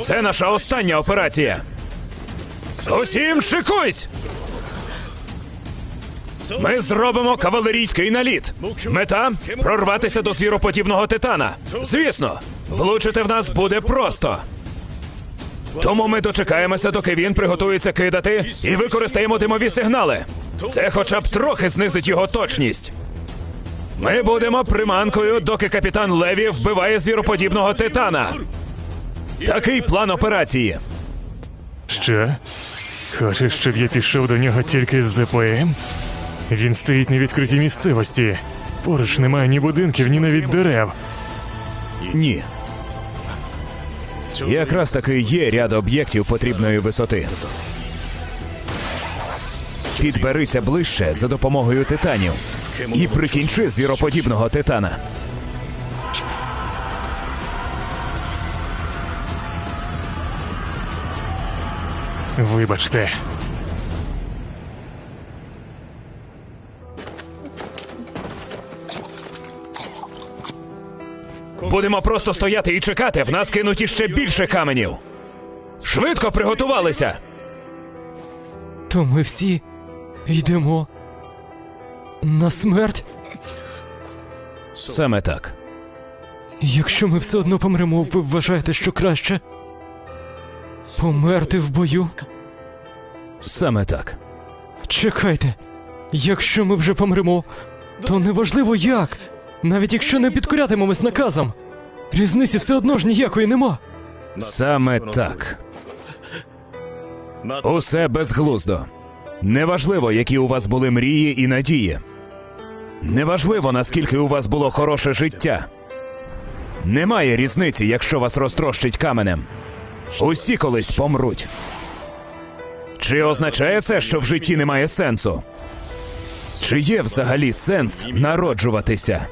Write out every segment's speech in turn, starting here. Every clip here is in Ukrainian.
Це наша остання операція. Усім шикуйсь! Ми зробимо кавалерійський наліт. Мета прорватися до звіроподібного титана. Звісно, влучити в нас буде просто. Тому ми дочекаємося, доки він приготується кидати, і використаємо димові сигнали. Це хоча б трохи знизить його точність. Ми будемо приманкою, доки капітан Леві вбиває звіроподібного титана. Такий план операції. Що? Хочеш, щоб я пішов до нього тільки з ЗПМ? Він стоїть на відкритій місцевості. Поруч немає ні будинків, ні навіть дерев. Ні. Якраз таки є ряд об'єктів потрібної висоти. Підберися ближче за допомогою титанів і прикінчи звіроподібного титана. Вибачте. Будемо просто стояти і чекати. В нас кинуть іще більше каменів. Швидко приготувалися. То ми всі йдемо на смерть. Саме так. Якщо ми все одно помремо, ви вважаєте, що краще померти в бою? Саме так. Чекайте, якщо ми вже помремо, то неважливо як, навіть якщо не підкорятимемось наказам. Різниці все одно ж ніякої нема. Саме так. Усе безглуздо. Неважливо, які у вас були мрії і надії. Неважливо, наскільки у вас було хороше життя. Немає різниці, якщо вас розтрощить каменем. Усі колись помруть. Чи означає це, що в житті немає сенсу? Чи є взагалі сенс народжуватися?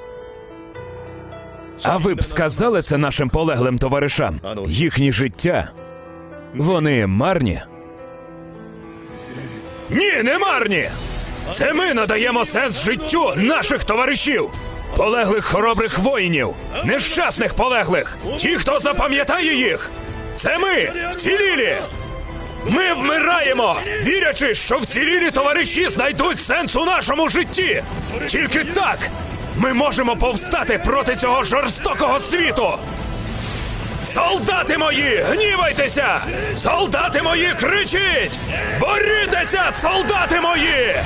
А ви б сказали це нашим полеглим товаришам? Їхні життя. Вони марні? Ні, не марні! Це ми надаємо сенс життю наших товаришів, полеглих хоробрих воїнів, нещасних полеглих, ті, хто запам'ятає їх. Це ми, вцілілі. Ми вмираємо, вірячи, що вцілілі товариші знайдуть сенс у нашому житті. Тільки так ми можемо повстати проти цього жорстокого світу. Солдати мої, гнівайтеся! Солдати мої, кричіть! Борітеся, солдати мої!